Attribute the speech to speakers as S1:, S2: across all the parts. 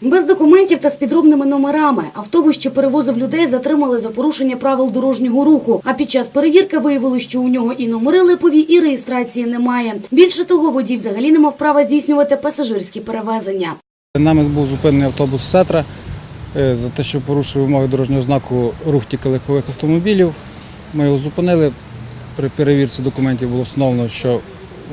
S1: Без документів та з підробними номерами автобус, що перевозив людей, затримали за порушення правил дорожнього руху. А під час перевірки виявилось, що у нього і номери липові, і реєстрації немає. Більше того, водій взагалі не мав права здійснювати пасажирські перевезення.
S2: Нами був зупинений автобус Сетра е, за те, що порушив вимоги дорожнього знаку рух тільки легкових автомобілів. Ми його зупинили. При перевірці документів було встановлено, що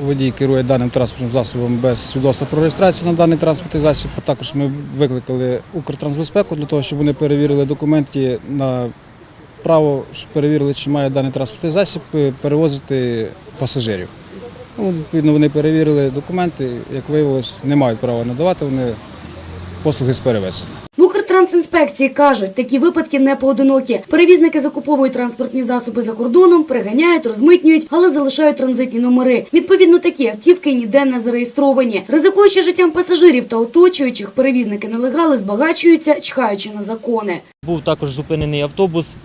S2: водій керує даним транспортним засобом без свідоцтва про реєстрацію на даний транспортний засіб. Також ми викликали Укртрансбезпеку для того, щоб вони перевірили документи на право, щоб перевірили, чи має даний транспортний засіб е, перевозити пасажирів. Ну, відповідно, вони перевірили документи, як виявилось, не мають права надавати вони послуги з перевезення.
S1: В Укртрансінспекції кажуть, такі випадки не поодинокі. Перевізники закуповують транспортні засоби за кордоном, приганяють, розмитнюють, але залишають транзитні номери. Відповідно, такі автівки ніде не зареєстровані. Ризикуючи життям пасажирів та оточуючих, перевізники нелегали збагачуються, чхаючи на закони.
S3: Був також зупинений автобус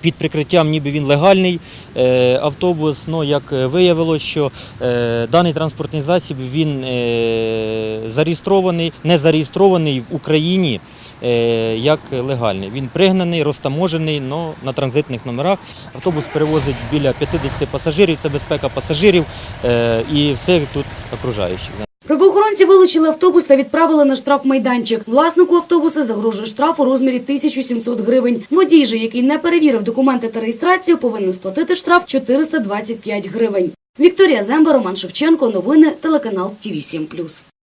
S3: під прикриттям, ніби він легальний е, автобус. Ну, як виявилось, що е, даний транспортний засіб він е, зареєстрований, не зареєстрований в Україні е, як легальний. Він пригнаний, розтаможений но на транзитних номерах. Автобус перевозить біля 50 пасажирів, це безпека пасажирів е, і всіх тут окружаючих.
S1: Правоохоронці вилучили автобус та відправили на штрафмайданчик. Власнику автобуса загрожує штраф у розмірі 1700 гривень. Водій же, який не перевірив документи та реєстрацію, повинен сплатити штраф 425 гривень. Вікторія Земба, Роман Шевченко. Новини телеканал ТІВІ 7+.